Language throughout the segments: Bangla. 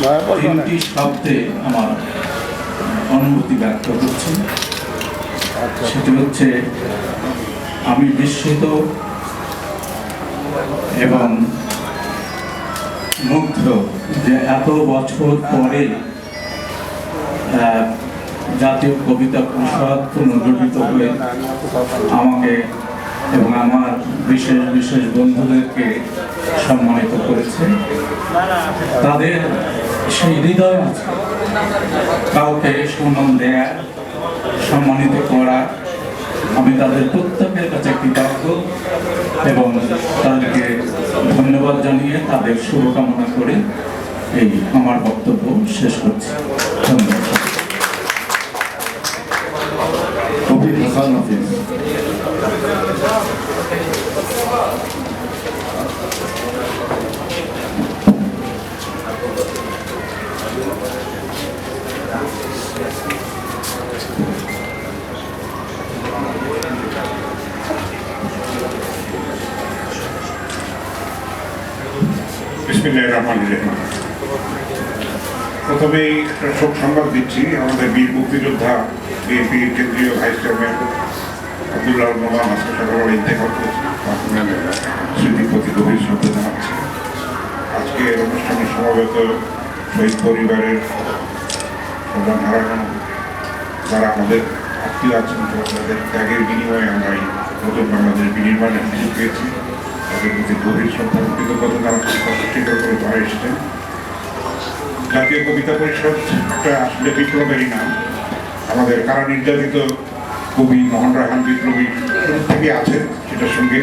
তিনটি শব্দে আমার অনুভূতি ব্যক্ত করছি। সেটি হচ্ছে আমি বিস্মিত এবং মুগ্ধ যে এত বছর পরে জাতীয় কবিতা পরিষদ পুনর্গঠিত হয়ে আমাকে এবং আমার বিশেষ বিশেষ বন্ধুদেরকে সম্মানিত করেছে। তাদের সেই হৃদয় কাউকে সম্মান দেয়া, সম্মানিত করা, আমি তাদের প্রত্যেকের কাছে কৃতজ্ঞ এবং তাদেরকে ধন্যবাদ জানিয়ে তাদের শুভকামনা করে এই আমার বক্তব্য শেষ করছি। ধন্যবাদ। বিসমিল্লাহ রহমান রহিম। প্রথমেই একটা শোক সংবাদ দিচ্ছি। আমাদের বীর মুক্তিযোদ্ধা বিএনপির কেন্দ্রীয় ভাইস চেয়ারম্যান আব্দুল্লাহ নোমান আজকে সকালবেলা ইন্তেকাল করেছে স্মৃতির প্রতি গভীর শ্রদ্ধা জানাচ্ছি। আজকে অনুষ্ঠানে সমবেত শহীদ পরিবারের প্রধান হারানো যারা আমাদের আত্মীয় আছেন তাদের ত্যাগের বিনিময়ে আমরা এই নতুন বাংলাদেশ বিনির্মাণের সুযোগ পেয়েছি। তাদের প্রতি গভীর শ্রদ্ধা কৃতজ্ঞতা কষ্ট স্বীকার করে তারা এসেছেন জাতীয় কবিতা পরিষদ একটা আসলে বিপ্লবেরই নাম। আমাদের কারা নির্যাতিত কবি মোহন রায়হান বিপ্লবী থেকে আছেন সেটার সঙ্গে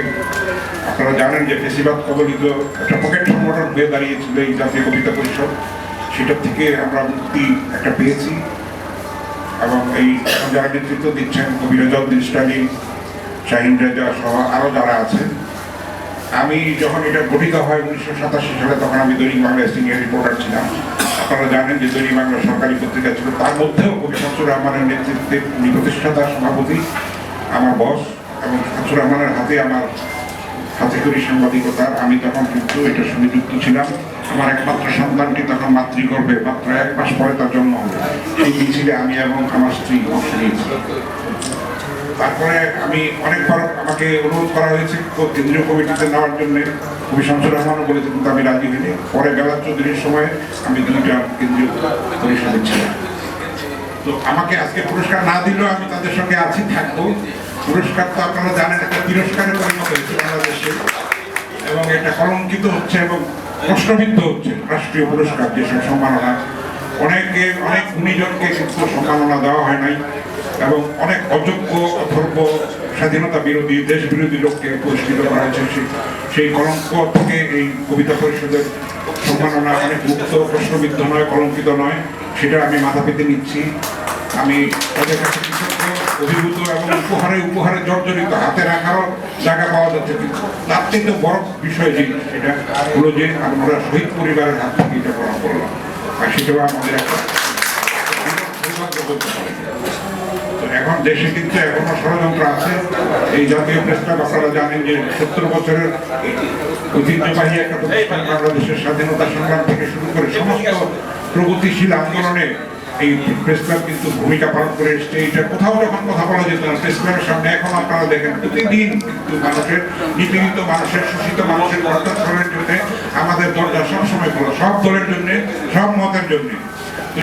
আপনারা জানেন যে ফেসিবাদ কবলিত একটা পকেট সংগঠন হয়ে দাঁড়িয়েছিল এই জাতীয় কবিতা পরিষদ। সেটার থেকে আমরা মুক্তি একটা পেয়েছি। এবং এই যারা নেতৃত্ব দিচ্ছেন কবি রেজাউদ্দিন স্টালিন শাহিন রেজা সহ আরও যারা আছেন আমি যখন এটা গঠিত হয় উনিশশো সাতাশি সালে, তখন আমি দৈনিক বাংলায় সিনিয়র রিপোর্টার ছিলাম। আপনারা জানেন যে দৈনিক বাংলা সরকারি পত্রিকা ছিল। তার মধ্যেও কবি শামসুর রহমানের নেতৃত্বে উনি প্রতিষ্ঠাতা, সভাপতি, আমার বস এবং শামসুর রহমানের হাতে আমার হাতে করি সাংবাদিকতার আমি তখন কিন্তু এটার সঙ্গে যুক্ত ছিলাম। আমার একমাত্র সন্তানটি তখন মাতৃগর্ভে, মাত্র এক মাস পরে তার জন্ম হলো সেই মিছিলে আমি এবং আমার স্ত্রী অংশ নিয়েছি। তারপরে আমি অনেকবার আমাকে অনুরোধ করা হয়েছে কেন্দ্রীয় কমিটিতে নেওয়ার জন্য কবি শামসুর রহমানও বলেছে কিন্তু আমি রাজি হইনি। পরে বেলা চৌধুরীর সময় আমি দুইটা কেন্দ্রীয় পরিষদে ছিলাম। তো আমাকে আজকে পুরস্কার না দিলেও আমি তাদের সঙ্গে আছি, থাকব। পুরস্কার তো আপনারা জানেন, একটা তিরস্কারে পরিণত হয়েছে বাংলাদেশে। এবং এটা কলঙ্কিত হচ্ছে এবং প্রশ্নবিদ্ধ হচ্ছে রাষ্ট্রীয় পুরস্কার যেসব সম্মাননা অনেক গুণীজনকে কিন্তু সম্মাননা দেওয়া হয় নাই এবং অনেক অযোগ্য অথর্ব স্বাধীনতা বিরোধী দেশ বিরোধী লোককে পুরস্কৃত করা হয়েছে। সেই- কলঙ্ক থেকে এই কবিতা পরিষদের সম্মাননা অনেক মুক্ত প্রশ্নবিদ্ধ নয়, কলঙ্কিত নয়, সেটা আমি মাথা পেতে নিচ্ছি। আমি তাদের কাছে অভিভূত এবং উপহারে উপহারে জর্জরিত হাতে রাখারও জায়গা পাওয়া যাচ্ছে, কিন্তু তার থেকে বড় বিষয় যে সেটা হলো যে আমরা শহীদ পরিবারের হাত থেকে এটা গ্রহণ করলাম। আর সেটাও আমাদের একটা এখন দেশে কিন্তু এখনও ষড়যন্ত্র আছে। এই জাতীয় প্রেস আপনারা জানেন যে সত্তর বছরের ঐতিহ্যবাহী একটা প্রতিষ্ঠান বাংলাদেশের স্বাধীনতা সংগ্রাম থেকে শুরু করে সমস্ত প্রগতিশীল আন্দোলনে এই প্রেস ক্লাব কিন্তু ভূমিকা পালন করে এসছে। এটা কোথাও যখন কথা বলা যেত না, প্রেস ক্লাবের সামনে এখন আপনারা দেখেন প্রতিদিন কিন্তু মানুষের, নিপীড়িত মানুষের, শোষিত মানুষের অত্যাচারের জন্য আমাদের দরজা সবসময় খোলা, সব দলের জন্য, সব মতের জন্য।